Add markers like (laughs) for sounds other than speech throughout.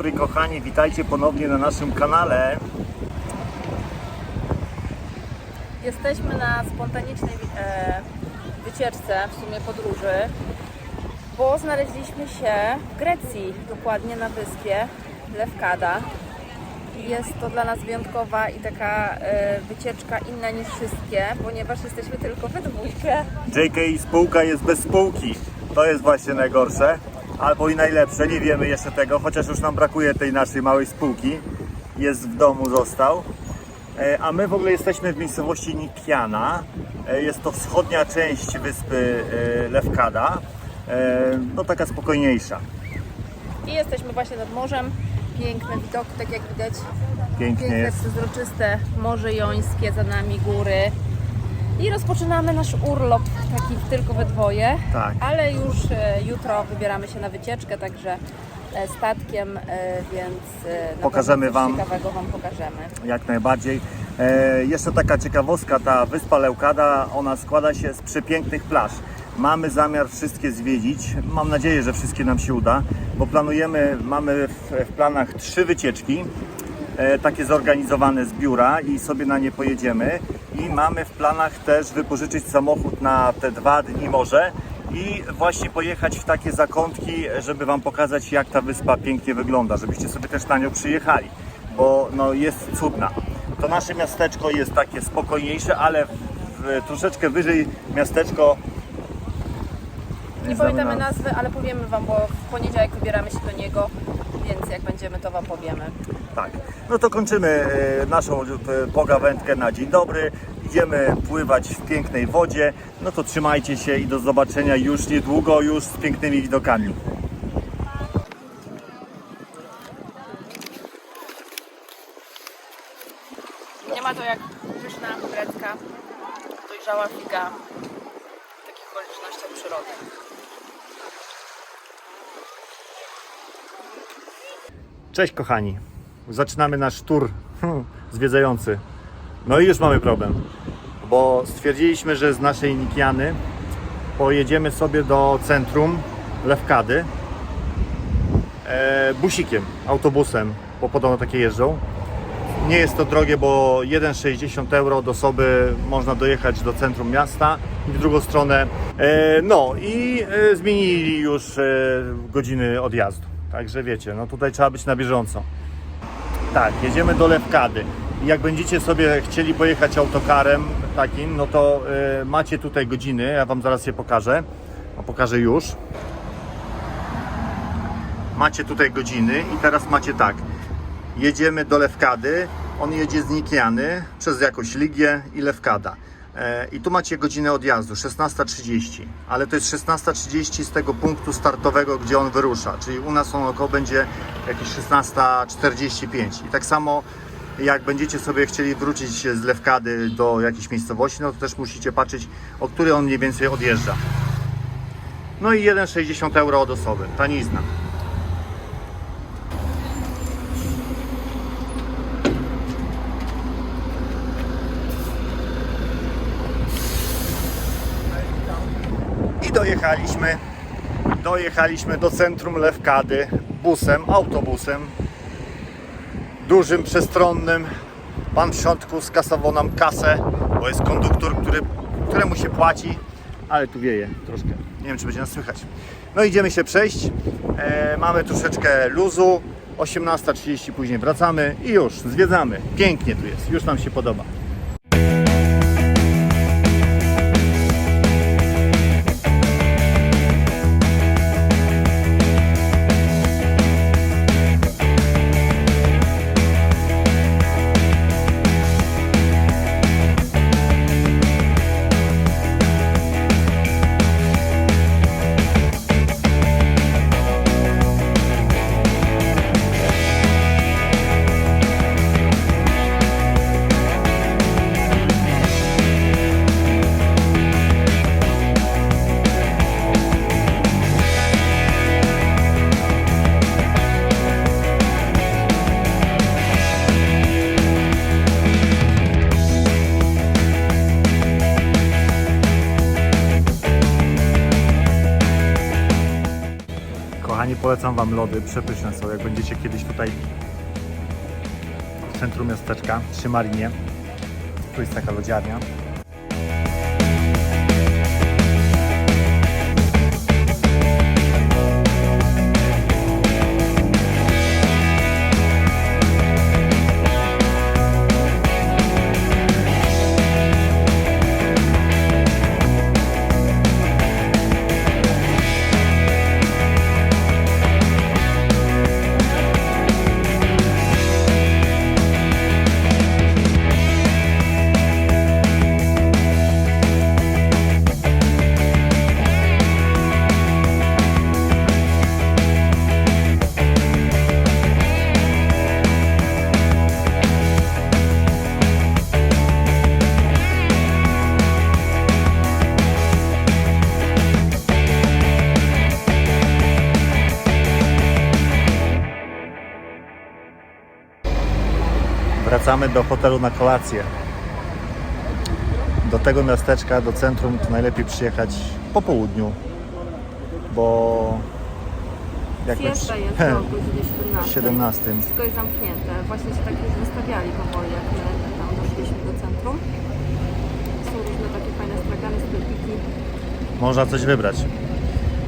Dobry kochani, witajcie ponownie na naszym kanale. Jesteśmy na spontanicznej e, wycieczce, w sumie podróży, bo znaleźliśmy się w Grecji, dokładnie na wyspie Lewkada. Jest to dla nas wyjątkowa i taka e, wycieczka inna niż wszystkie, ponieważ jesteśmy tylko we dwójkę. JK spółka jest bez spółki. To jest właśnie najgorsze, albo i najlepsze, nie wiemy jeszcze tego, chociaż już nam brakuje tej naszej małej spółki. Jest w domu, został. E, A my w ogóle jesteśmy w miejscowości Nikiana. E, Jest to wschodnia część wyspy e, Lewkada. No taka spokojniejsza. I jesteśmy właśnie nad morzem. Piękne widoki, tak jak widać. Pięknie Piękne, jest. przezroczyste Morze Jońskie, za nami góry. I rozpoczynamy nasz urlop taki tylko we dwoje. Tak. Ale już e, jutro wybieramy się na wycieczkę, także e, statkiem, e, więc na Pokażemy wam. ciekawego Wam pokażemy. Jak najbardziej. E, jeszcze taka ciekawostka, ta wyspa Leukada, ona składa się z przepięknych plaż. Mamy zamiar wszystkie zwiedzić. Mam nadzieję, że wszystkie nam się uda, bo planujemy, mamy w, w planach trzy wycieczki, takie zorganizowane z biura i sobie na nie pojedziemy. I mamy w planach też wypożyczyć samochód na te dwa dni może i właśnie pojechać w takie zakątki, żeby Wam pokazać, jak ta wyspa pięknie wygląda, żebyście sobie też na nią przyjechali bo no, jest cudna. To nasze miasteczko jest takie spokojniejsze, ale w, troszeczkę wyżej miasteczko. Nie pamiętamy nazw. nazwy, ale powiemy Wam, bo w poniedziałek wybieramy się do niego, więc jak będziemy, to Wam powiemy. Tak. No to kończymy e, naszą e, pogawędkę na dzień dobry. Idziemy pływać w pięknej wodzie. No to trzymajcie się i do zobaczenia już niedługo, już z pięknymi widokami. Nie ma to jak pyszna grecka, dojrzała figa w takich okolicznościach przyrody. Cześć kochani. Zaczynamy nasz tour (laughs) zwiedzający. No i już mamy problem, bo stwierdziliśmy, że z naszej Nikiany pojedziemy sobie do centrum Lewkady e, busikiem, autobusem, bo podobno takie jeżdżą. Nie jest to drogie, bo 1,60 euro do osoby można dojechać do centrum miasta i w drugą stronę. E, no i e, zmienili już e, godziny odjazdu. Także wiecie, no tutaj trzeba być na bieżąco. Tak, jedziemy do Lewkady. Jak będziecie sobie chcieli pojechać autokarem takim, no to e, macie tutaj godziny, ja Wam zaraz je pokażę. No, pokażę już. Macie tutaj godziny i teraz macie tak. Jedziemy do Lewkady, on jedzie z Nikiany przez jakąś Ligię i Lewkada. E, I tu macie godzinę odjazdu, 16.30, ale to jest 16.30 z tego punktu startowego, gdzie on wyrusza, czyli u nas on około będzie jakieś 16.45. I tak samo jak będziecie sobie chcieli wrócić z Lewkady do jakiejś miejscowości, no to też musicie patrzeć, o której on mniej więcej odjeżdża. No i 1,60 euro od osoby, tanizna. I dojechaliśmy. Dojechaliśmy do centrum Lewkady busem, autobusem. Dużym, przestronnym. Pan w środku skasował nam kasę, bo jest konduktor, który, któremu się płaci, ale tu wieje troszkę. Nie wiem, czy będzie nas słychać. No idziemy się przejść. E, mamy troszeczkę luzu. 18.30 później wracamy i już zwiedzamy. Pięknie tu jest, już nam się podoba. Polecam Wam lody, przepyszne są. Jak będziecie kiedyś tutaj w centrum miasteczka, przy Marinie, tu jest taka lodziarnia. Wracamy do hotelu na kolację. Do tego miasteczka, do centrum to najlepiej przyjechać po południu, bo jak Fiesta jest do godziny 17. 17. Wszystko jest zamknięte. Właśnie się tak już wystawiali powoli, jak my tam doszliśmy do centrum. Są różne takie fajne stragany, sklepiki. można coś wybrać.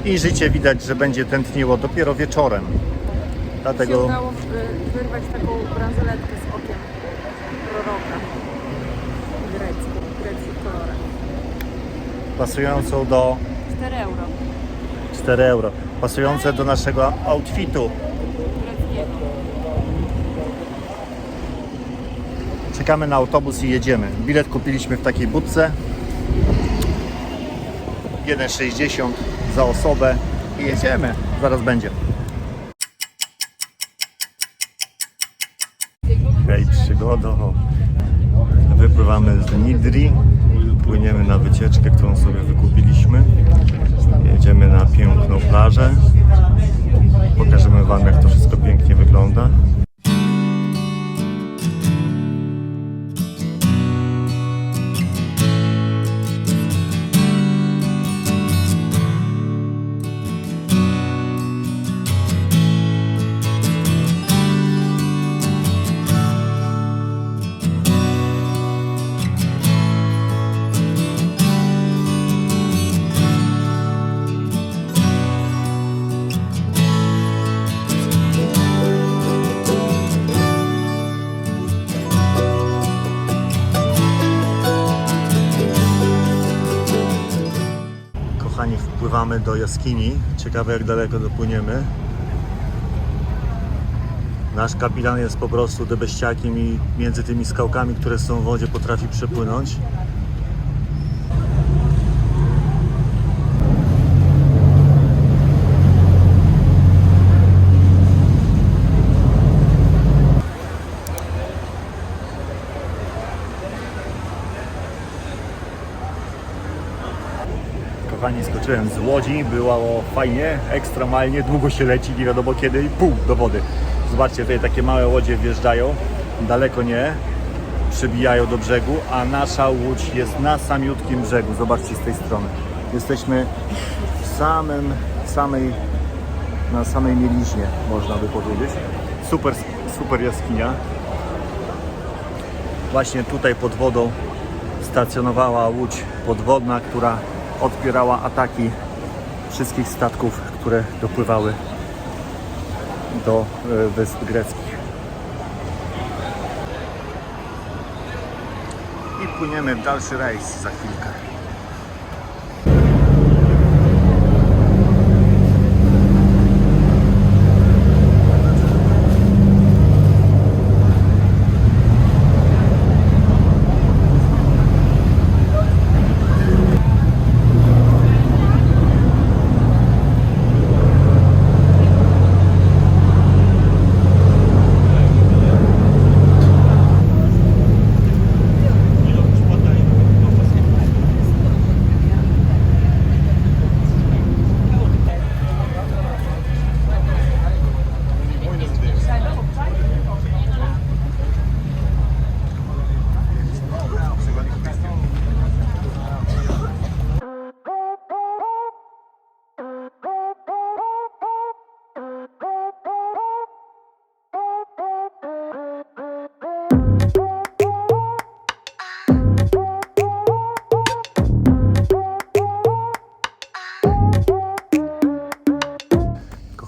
I życie widać, że będzie tętniło dopiero wieczorem. Się Dlatego udało y, wyrwać taką bransoletkę pasującą do 4 euro. 4 euro. Pasujące do naszego outfitu. Czekamy na autobus i jedziemy. Bilet kupiliśmy w takiej budce. 1,60 za osobę i jedziemy. Zaraz będzie. Hej, przygodo. Wypływamy z Nidri. Płyniemy na wycieczkę, którą sobie wykupiliśmy. Kochani, wpływamy do jaskini. Ciekawe jak daleko dopłyniemy. Nasz kapitan jest po prostu debeściakiem i między tymi skałkami, które są w wodzie potrafi przepłynąć. Kochani, skoczyłem z łodzi, było fajnie, ekstremalnie, długo się leci, nie wiadomo kiedy i pół do wody. Zobaczcie, tutaj takie małe łodzie wjeżdżają, daleko nie, przybijają do brzegu, a nasza łódź jest na samiutkim brzegu, zobaczcie z tej strony. Jesteśmy w samym, samej, na samej mieliźnie, można by powiedzieć. Super, super jaskinia. Właśnie tutaj pod wodą stacjonowała łódź podwodna, która odpierała ataki wszystkich statków, które dopływały do e, wysp greckich. I płyniemy w dalszy rejs za chwilkę.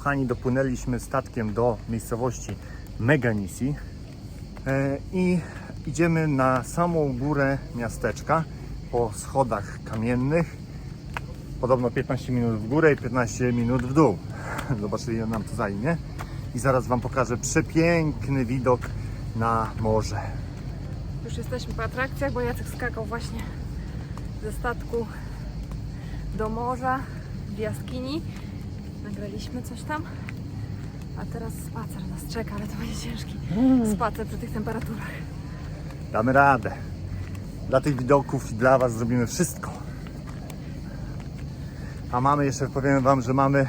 Kochani, dopłynęliśmy statkiem do miejscowości Meganisi e, i idziemy na samą górę miasteczka po schodach kamiennych. Podobno 15 minut w górę i 15 minut w dół. (laughs) Zobaczyli, ile nam to zajmie. I zaraz Wam pokażę przepiękny widok na morze. Już jesteśmy po atrakcjach, bo Jacek skakał właśnie ze statku do morza w jaskini. Nagraliśmy coś tam. A teraz spacer nas czeka, ale to będzie ciężki spacer przy tych temperaturach. Damy radę. Dla tych widoków i dla Was zrobimy wszystko. A mamy jeszcze, powiem Wam, że mamy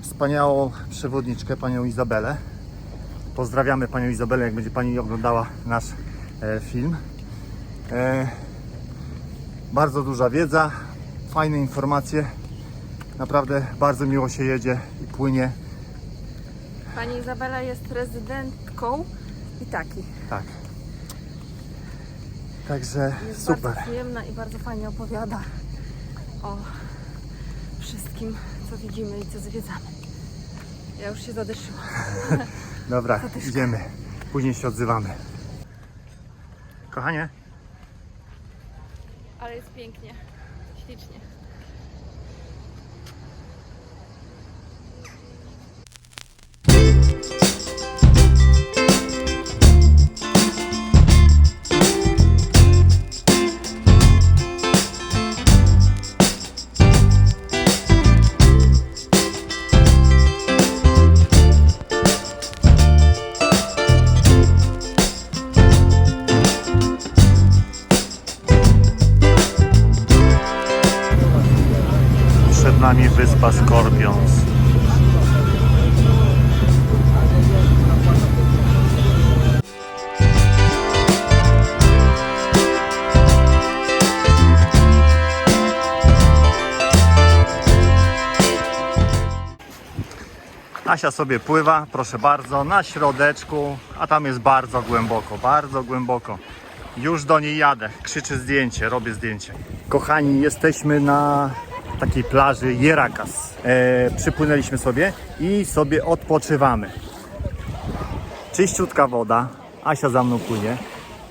wspaniałą przewodniczkę, panią Izabelę. Pozdrawiamy panią Izabelę, jak będzie pani oglądała nasz e, film. E, bardzo duża wiedza, fajne informacje. Naprawdę bardzo miło się jedzie i płynie. Pani Izabela jest rezydentką Itaki. Tak. Także Jest super. bardzo przyjemna i bardzo fajnie opowiada o wszystkim, co widzimy i co zwiedzamy. Ja już się zadyszyłam. (laughs) Dobra, idziemy. Później się odzywamy. Kochanie, Ale jest pięknie, ślicznie. Asia sobie pływa, proszę bardzo, na środeczku, a tam jest bardzo głęboko, bardzo głęboko. Już do niej jadę, krzyczy zdjęcie, robię zdjęcie. Kochani, jesteśmy na takiej plaży Jerakas. E, przypłynęliśmy sobie i sobie odpoczywamy. Czyściutka woda, Asia za mną płynie.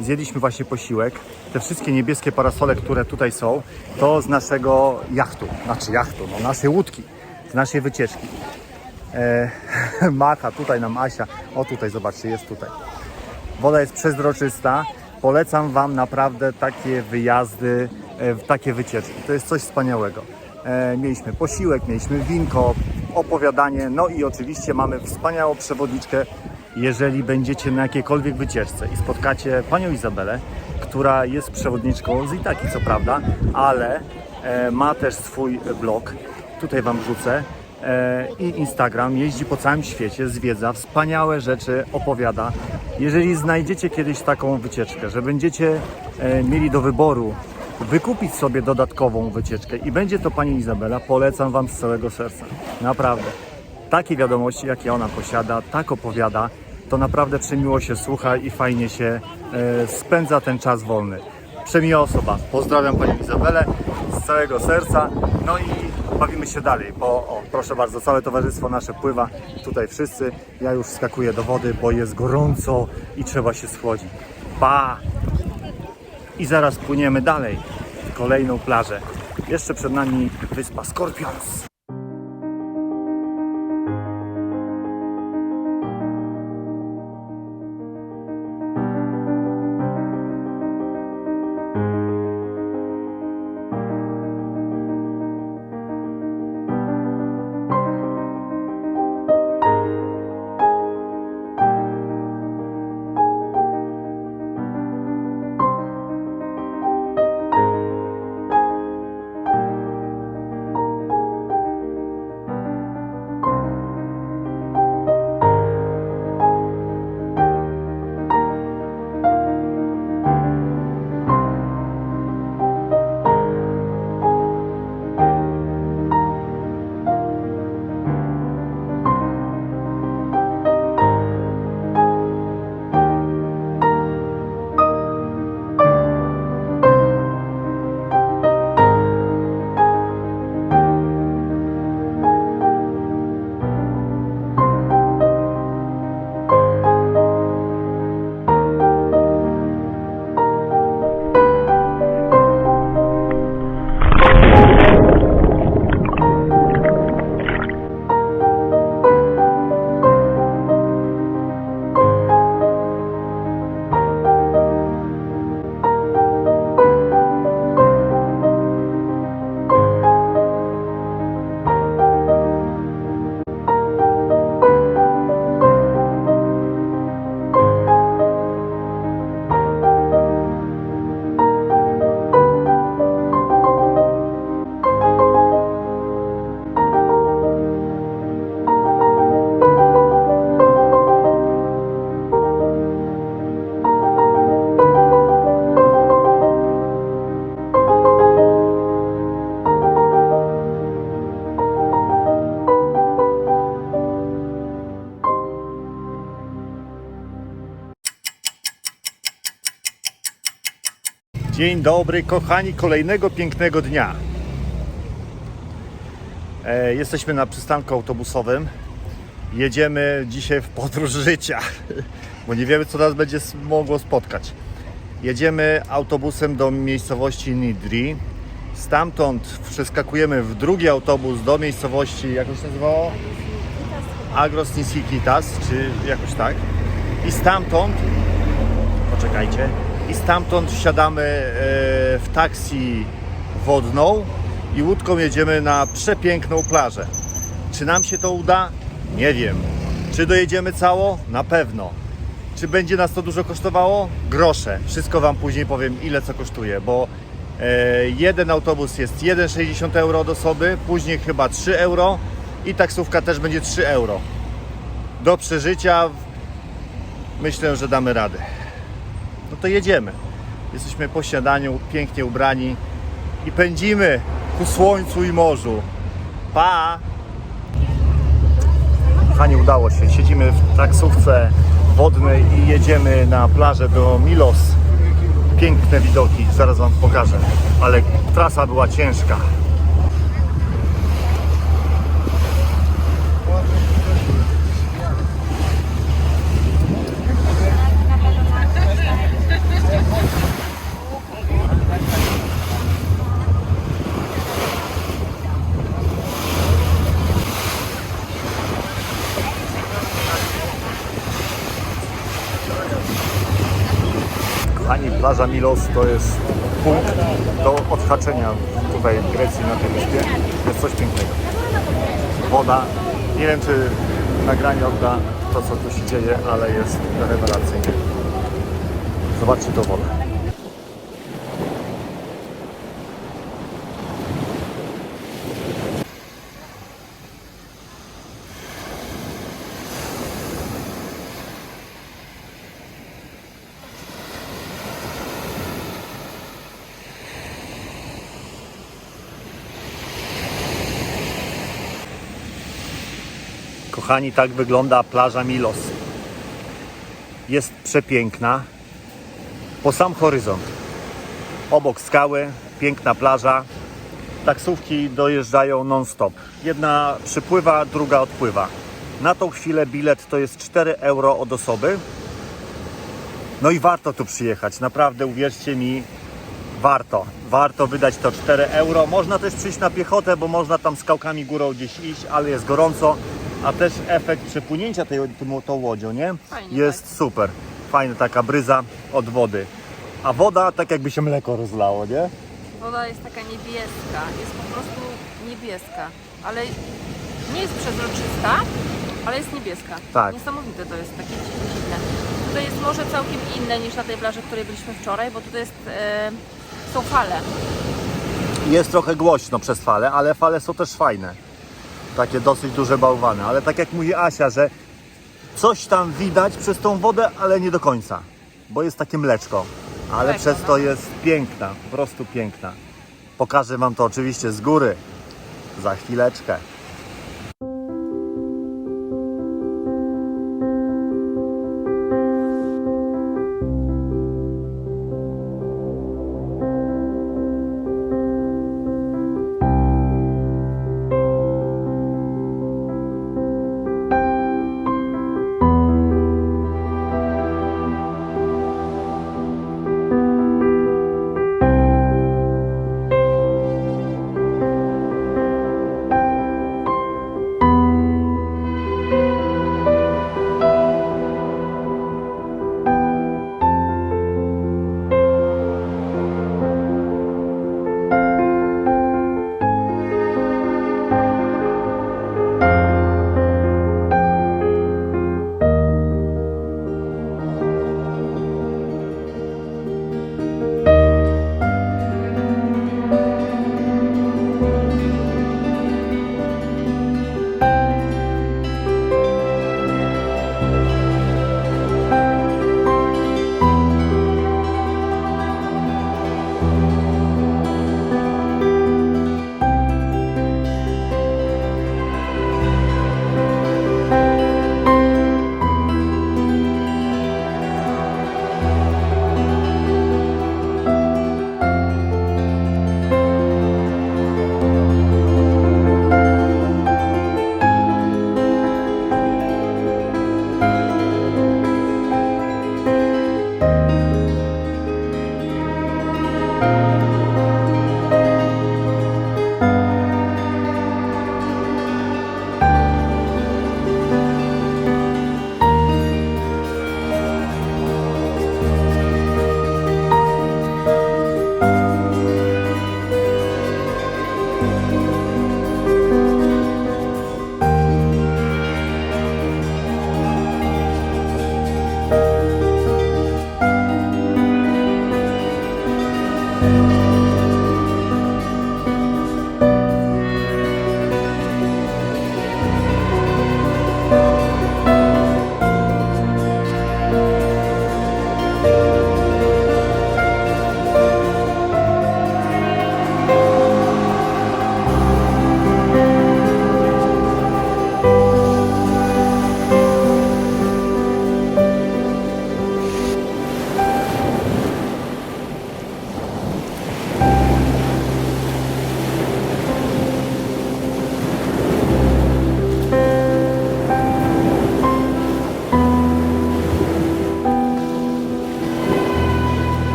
Zjedliśmy właśnie posiłek. Te wszystkie niebieskie parasole, które tutaj są, to z naszego jachtu, znaczy jachtu, no naszej łódki, z naszej wycieczki. E, (laughs) macha tutaj nam Asia, o tutaj zobaczcie, jest tutaj. Woda jest przezroczysta. Polecam Wam naprawdę takie wyjazdy, e, takie wycieczki. To jest coś wspaniałego. E, Mieliśmy posiłek, mieliśmy winko, opowiadanie, no i oczywiście mamy wspaniałą przewodniczkę. Jeżeli będziecie na jakiejkolwiek wycieczce i spotkacie panią Izabelę, która jest przewodniczką z Itaki, co prawda, ale ma też swój blog. Tutaj Wam wrzucę i Instagram, jeździ po całym świecie, zwiedza, wspaniałe rzeczy opowiada. Jeżeli znajdziecie kiedyś taką wycieczkę, że będziecie e, mieli do wyboru wykupić sobie dodatkową wycieczkę i będzie to Pani Izabela, polecam Wam z całego serca. Naprawdę. Takie wiadomości, jakie ona posiada, tak opowiada, to naprawdę przemiło się słucha i fajnie się e, spędza ten czas wolny. Przemiła osoba. Pozdrawiam Panią Izabelę z całego serca. No i bawimy się dalej, bo o, proszę bardzo, całe towarzystwo nasze pływa tutaj wszyscy. Ja już skakuję do wody, bo jest gorąco i trzeba się schłodzić. Pa! I zaraz płyniemy dalej, kolejną plażę. Jeszcze przed nami wyspa Scorpions. Dzień dobry, kochani, kolejnego pięknego dnia. E, jesteśmy na przystanku autobusowym. Jedziemy dzisiaj w podróż życia, bo nie wiemy, co nas będzie mogło spotkać. Jedziemy autobusem do miejscowości Nidri. Stamtąd przeskakujemy w drugi autobus do miejscowości, jak to się nazywało? Agros Nisikitas, czy jakoś tak. I stamtąd poczekajcie. I stamtąd wsiadamy e, w taksi wodną i łódką jedziemy na przepiękną plażę. Czy nam się to uda? Nie wiem. Czy dojedziemy cało? Na pewno. Czy będzie nas to dużo kosztowało? Grosze. Wszystko Wam później powiem, ile co kosztuje, bo e, jeden autobus jest 1,60 euro od osoby, później chyba 3 euro i taksówka też będzie 3 euro. Do przeżycia myślę, że damy radę. No to jedziemy. Jesteśmy po śniadaniu, pięknie ubrani i pędzimy ku słońcu i morzu. Pa! Kochani, udało się. Siedzimy w taksówce wodnej i jedziemy na plażę do Milos. Piękne widoki, zaraz Wam pokażę. Ale trasa była ciężka. Kochani, plaża Milos to jest punkt do odhaczenia tutaj w Grecji na tej wyspie. To jest coś pięknego. Woda, nie wiem czy nagranie odda to co tu się dzieje, ale jest rewelacyjnie. Zobaczcie to. Kochani, tak wygląda plaża Milos. Jest przepiękna. Po sam horyzont. Obok skały, piękna plaża. Taksówki dojeżdżają non-stop. Jedna przypływa, druga odpływa. Na tą chwilę bilet to jest 4 euro od osoby. No i warto tu przyjechać. Naprawdę, uwierzcie mi, warto. Warto wydać to 4 euro. Można też przyjść na piechotę, bo można tam skałkami górą gdzieś iść, ale jest gorąco. A też efekt przepłynięcia tej, tą, tą łodzią, nie? Fajnie, jest super. Fajna taka bryza od wody. A woda tak jakby się mleko rozlało, nie? Woda jest taka niebieska, jest po prostu niebieska, ale nie jest przezroczysta, ale jest niebieska. Tak. Niesamowite to jest, takie dzi- dziwne. Tutaj jest morze całkiem inne niż na tej plaży, w której byliśmy wczoraj, bo tutaj jest, e, są fale. Jest trochę głośno przez fale, ale fale są też fajne. Takie dosyć duże bałwany. Ale tak jak mówi Asia, że coś tam widać przez tą wodę, ale nie do końca. Bo jest takie mleczko. Ale Mleko, przez no. to jest piękna, po prostu piękna. Pokażę Wam to oczywiście z góry. Za chwileczkę.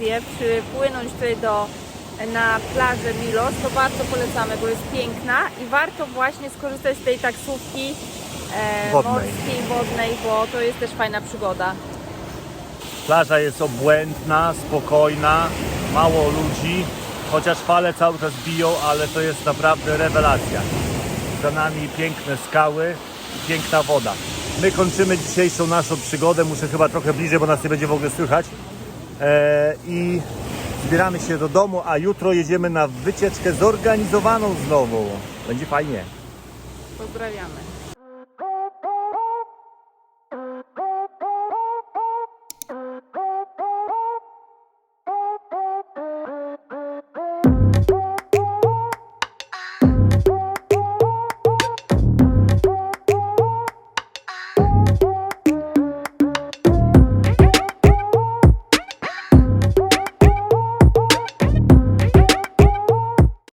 Okazję przypłynąć tutaj do, na plażę Milos, to bardzo polecamy, bo jest piękna i warto właśnie skorzystać z tej taksówki e, Wodnej. morskiej, wodnej, bo to jest też fajna przygoda. Plaża jest obłędna, spokojna, mało ludzi, chociaż fale cały czas biją, ale to jest naprawdę rewelacja. Za nami piękne skały i piękna woda. My kończymy dzisiejszą naszą przygodę, muszę chyba trochę bliżej, bo nas nie będzie w ogóle słychać. E, I zbieramy się do domu, a jutro jedziemy na wycieczkę zorganizowaną znowu. Będzie fajnie. Pozdrawiamy.